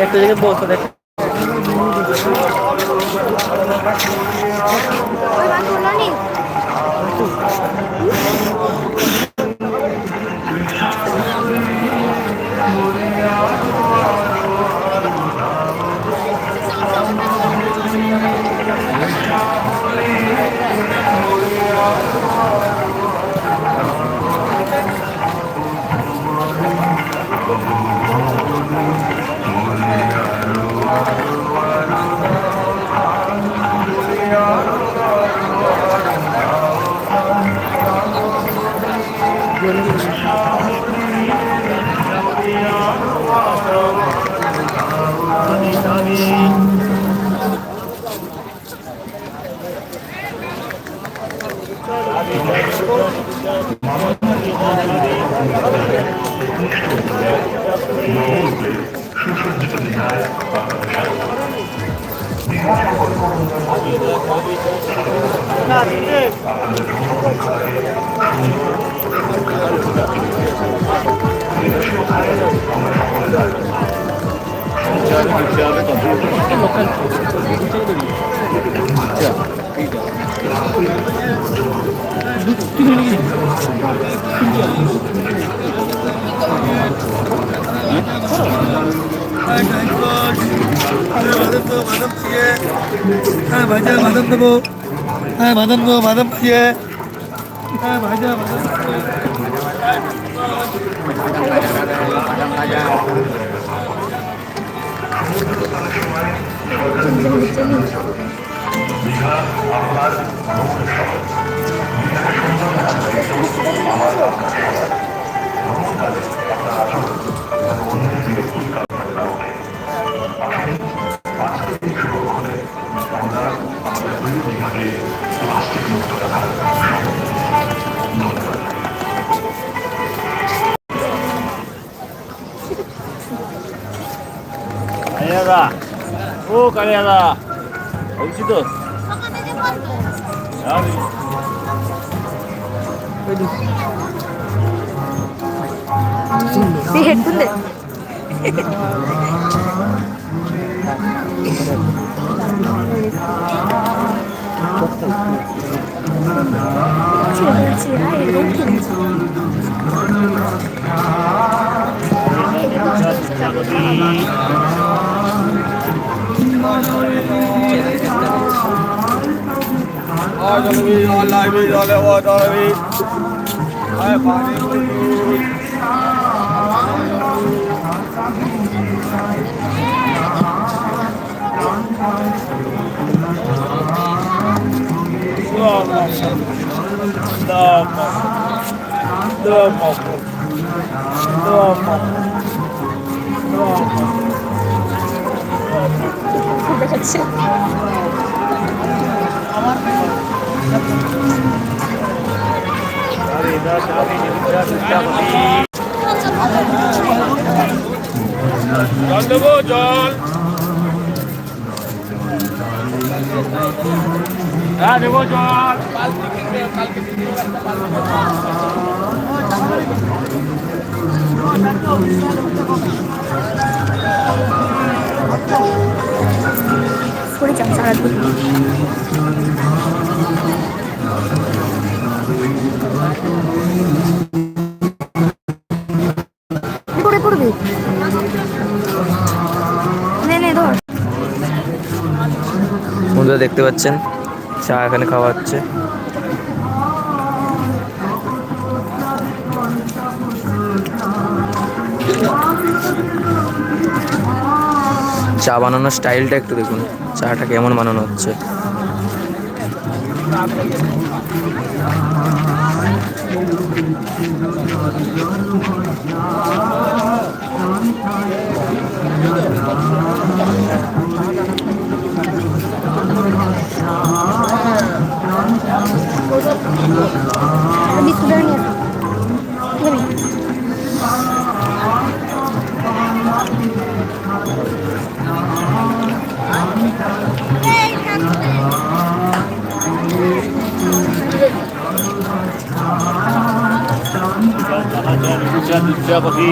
একটা জায়গায় বসে দেখ Madam Tabo. ভাইজা বাদাম দেবো হ্যাঁ বাদাম দেবো বাদাম ভাজিয়ে হ্যাঁ ভাইজা বাদাম কালিয়াদা ও কালিয়াদা বলছি তো আমি তুই হেডফোন দে ছেড়ে ছেড়ে এরকম কিনেছি দেখাচ্ছে জল দেবো জল হ্যাঁ দেবো জল পড়ে যাও সারাদিন। পাচ্ছেন চা এখানে খাওয়া হচ্ছে চা বানানোর স্টাইলটা একটু দেখুন। চাটা কেমন বানানো হচ্ছে। দুধ চা দুধ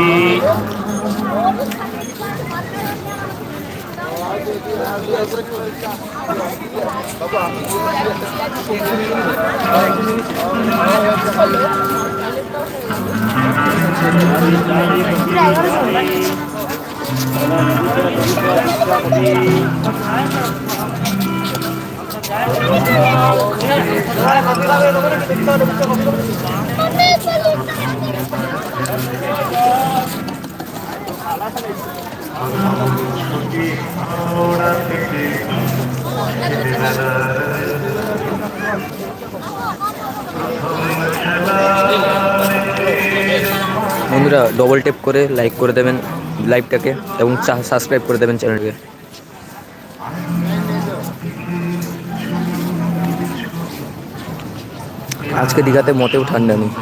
চা কফি বন্ধুরা ডবল টেপ করে লাইক করে দেবেন লাইভটাকে এবং সাবস্ক্রাইব করে দেবেন চ্যানেলকে আজকে দীঘাতে মোটেও ঠান্ডা নেই।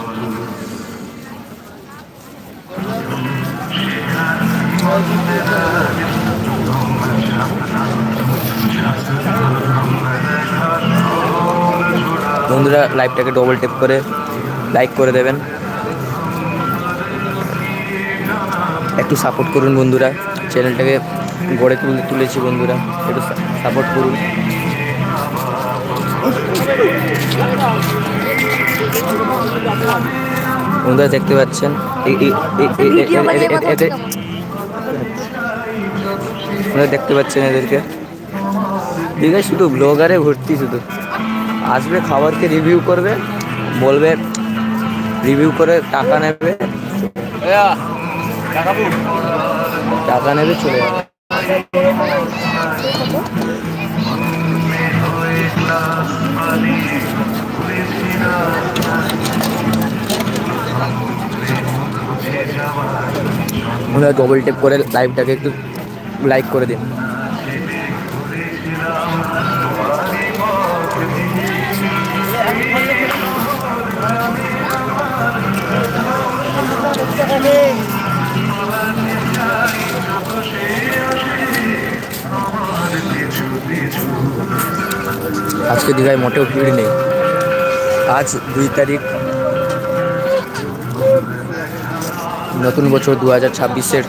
বন্ধুরা লাইভটাকে ডবল টেপ করে লাইক করে দেবেন। একটু সাপোর্ট করুন বন্ধুরা। চ্যানেলটাকে গড়ে তুলে তুলেছি বন্ধুরা। একটু সাপোর্ট করুন। বন্ধুরা দেখতে পাচ্ছেন? দেখতে পাচ্ছেন এদেরকে? দীঘায় শুধু ব্লগারে ভর্তি শুধু। আসবে খাবারকে রিভিউ করবে বলবে রিভিউ করে টাকা নেবে। টাকা নেবে চলে যাবে। ডবল টেপ করে লাইভটাকে একটু লাইক করে দিন। আজকে দীঘায় মোটেও ভিড় নেই। আজ দুই তারিখ। নতুন বছর দু হাজার ছাব্বিশের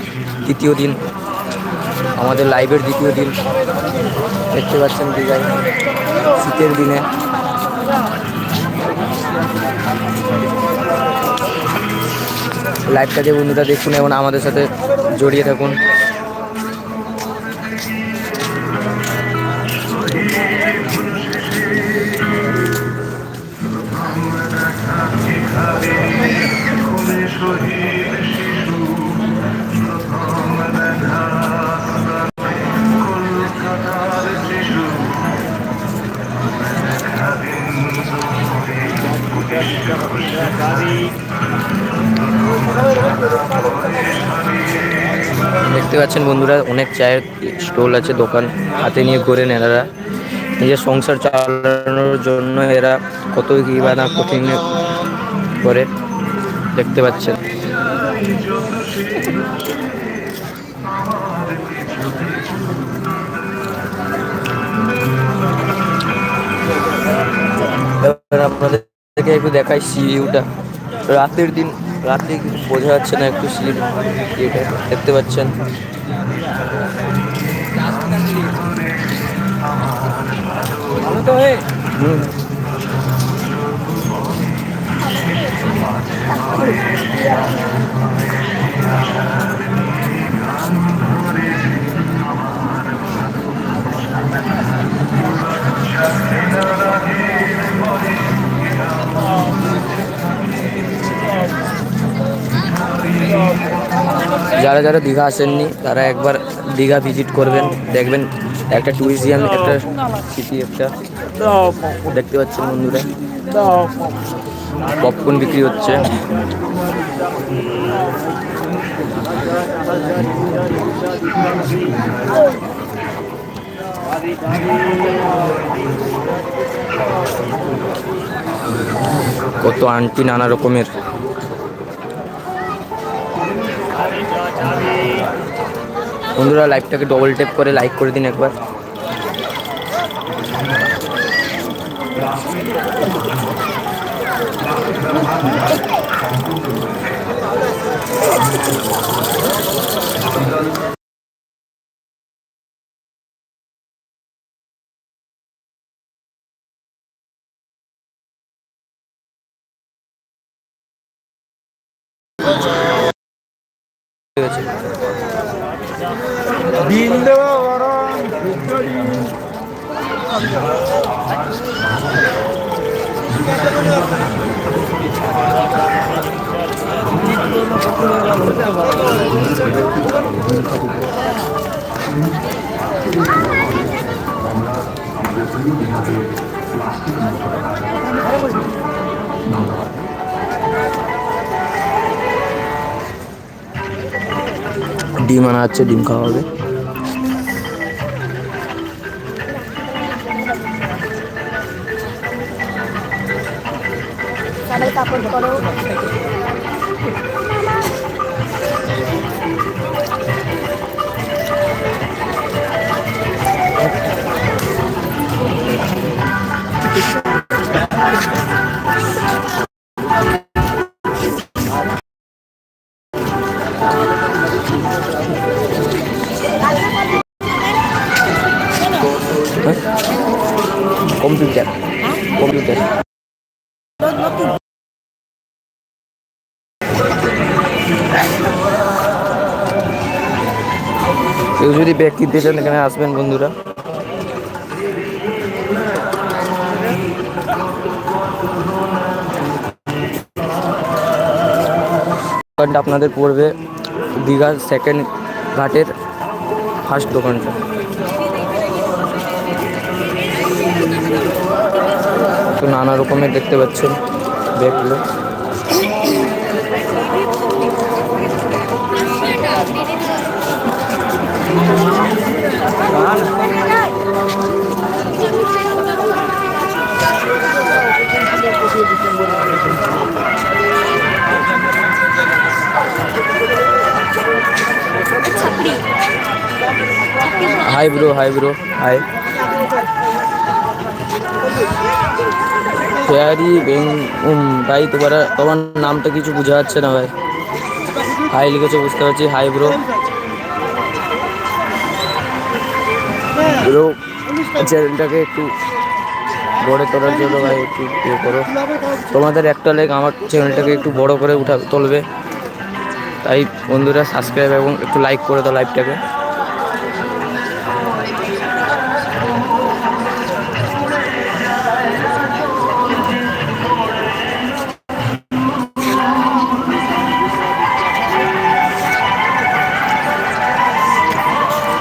দ্বিতীয় দিন। আমাদের লাইভের দ্বিতীয় দিন। দেখতে পাচ্ছেন দীঘায় শীতের দিনে। লাইভটাকে বন্ধুরা দেখুন এবং আমাদের সাথে জড়িয়ে থাকুন। দেখতে পাচ্ছেন বন্ধুরা, অনেক চায়ের স্টল আছে, দোকান হাতে নিয়ে ঘোরেন এনারা নিজের সংসার চালানোর জন্য এরা কত কি বা না কঠিন করে দেখতে পাচ্ছেন। আপনাদেরকে একটু দেখাই সি ভিউটা রাতের দিন রাতে কিছু বোঝা যাচ্ছে না একটু স্লিপ ইয়েটা দেখতে পাচ্ছেন। হুম যারা যারা দীঘা আসেননি, তারা একবার দীঘা ভিজিট করবেন। দেখবেন একটা ট্যুরিজিয়াম একটা সিটি একটা দেখতে পাচ্ছেন বন্ধুরা। পপকর্ন বিক্রি হচ্ছে। কত আন্টি নানা রকমের। বন্ধুরা লাইভটাকে ডবল টেপ করে লাইক করে দিন একবার। ঠিক আছে। ডিম আনা হচ্ছে ডিম খাওয়া হবে। সবাই কাপড় করো কম্পিউটার কিনতে চান এখানে আসবেন বন্ধুরা। দোকানটা আপনাদের পড়বে দীঘার সেকেন্ড ঘাটের ফার্স্ট দোকানটা। তো নানা রকমের দেখতে পাচ্ছেন ব্যাগগুলো। Hi bro hi bro hi fairy বেং ভাই, তোমার তোমার নামটা কিছু বোঝা যাচ্ছে না, ভাই। হাই লিখেছে, বুঝতে পারছি। হাই ব্রো ব্রো চ্যানেলটাকে একটু গড়ে তোলার জন্য, ভাই, একটু ইয়ে করো। তোমাদের একটা লেগ আমার চ্যানেলটাকে একটু বড় করে উঠা তুলবে। তাই বন্ধুরা সাবস্ক্রাইব এবং একটু লাইক করে দাও লাইভটাকে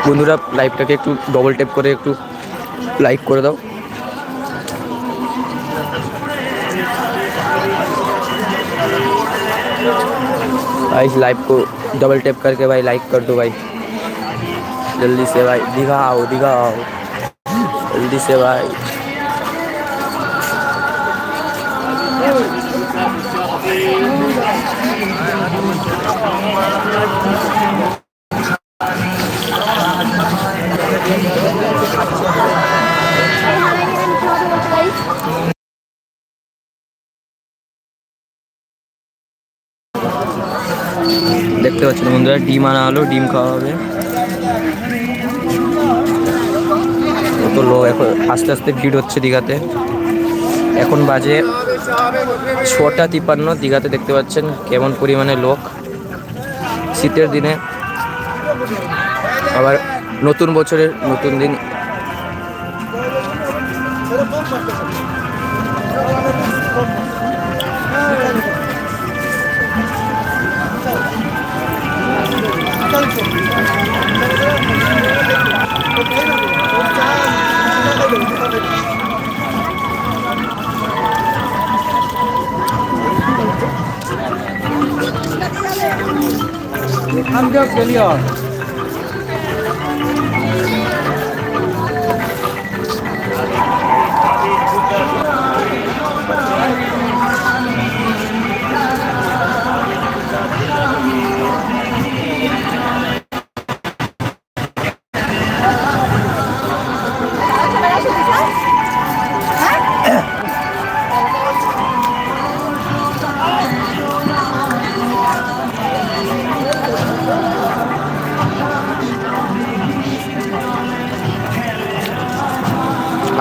বন্ধুরা লাইভটাকে একটু ডবল ট্যাপ করে একটু লাইক করে দাও भाई इस लाइव को डबल टैप करके भाई लाइक कर दो भाई जल्दी से भाई दिखाओ दिखाओ जल्दी से भाई দেখতে পাচ্ছেন বন্ধুরা, ডিম আনা হলো, ডিম খাওয়া হবে। কত লোক এখন, আস্তে আস্তে ভিড় হচ্ছে দীঘাতে। এখন বাজে ছটা তিপান্ন, দীঘাতে দেখতে পাচ্ছেন কেমন পরিমাণে লোক। শীতের দিনে আবার নতুন বছরের নতুন দিন Amca geliyor.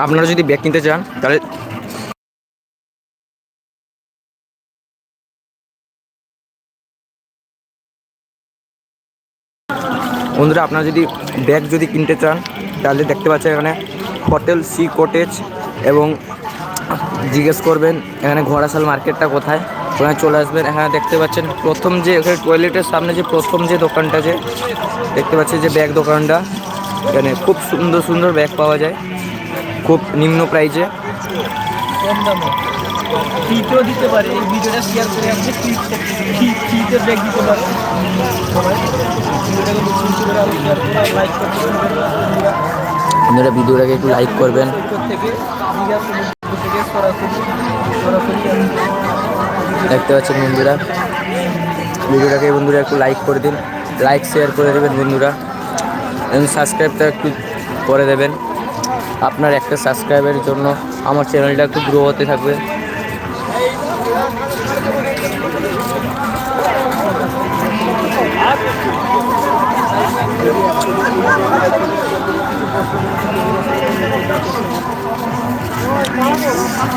আপনারা যদি ব্যাগ কিনতে চান, তাহলে বন্ধুরা, আপনারা যদি ব্যাগ যদি কিনতে চান, তাহলে দেখতে পাচ্ছেন এখানে হোটেল, সি কটেজ এবং জিজ্ঞেস করবেন এখানে ঘোড়াশাল মার্কেটটা কোথায়? ওখানে চলে আসবেন। এখানে দেখতে পাচ্ছেন প্রথম যে এখানে টয়লেটের সামনে যে প্রথম যে দোকানটা যে, দেখতে পাচ্ছেন যে ব্যাগ দোকানটা। এখানে খুব সুন্দর সুন্দর ব্যাগ পাওয়া যায়। খুব নিম্ন প্রাইজে কম দামে। ফ্রিতেও দিতে পারে। এই ভিডিওটা শেয়ার করে আপনি ফ্রিতে ব্যাগ দিতে পারে। সবাই ভিডিওটাকে বেশি বেশি করে আরও শেয়ার করে লাইক করতে আপনারা ভিডিওটাকে একটু লাইক করবেন। দেখতে পাচ্ছেন বন্ধুরা। ভিডিওটাকে বন্ধুরা একটু লাইক করে দিন। লাইক শেয়ার করে দেবেন বন্ধুরা। এবং সাবস্ক্রাইবটা একটু করে দেবেন। আপনার একটা সাবস্ক্রাইবের জন্য আমার চ্যানেলটা একটু গ্রো হতে থাকবে।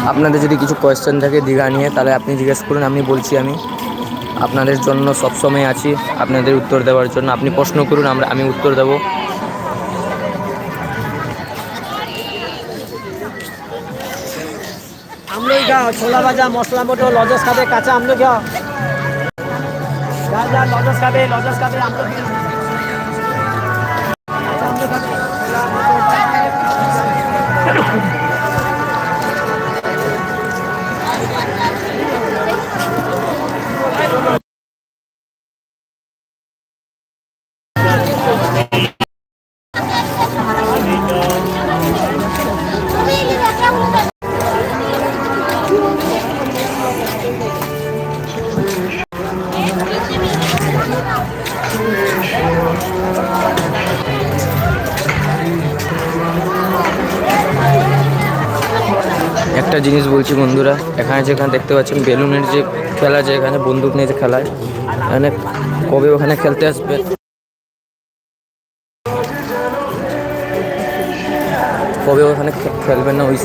আপনাদের যদি কিছু কোয়েশ্চেন থাকে দীঘা নিয়ে, তাহলে আপনি জিজ্ঞেস করুন, আমি বলছি আমি। আপনাদের জন্য সবসময় আছি আপনাদের উত্তর দেওয়ার জন্য। আপনি প্রশ্ন করুন, আমরা, আমি উত্তর দেবো। আমলোই খাও ছোলা ভাজা, মশলা মোটো লজস খাবে, কাঁচা আমলই খাও যা যা লজস খাবে লজস খাবে আমলো জিনিস বলছি বন্ধুরা, এখানে যেখানে দেখতে পাচ্ছেন বেলুনের যে খেলা যে এখানে বন্দুক নিয়ে যে খেলায়, এখানে কবে ওখানে খেলতে আসবে? কবে ওখানে খেলবেন না ওই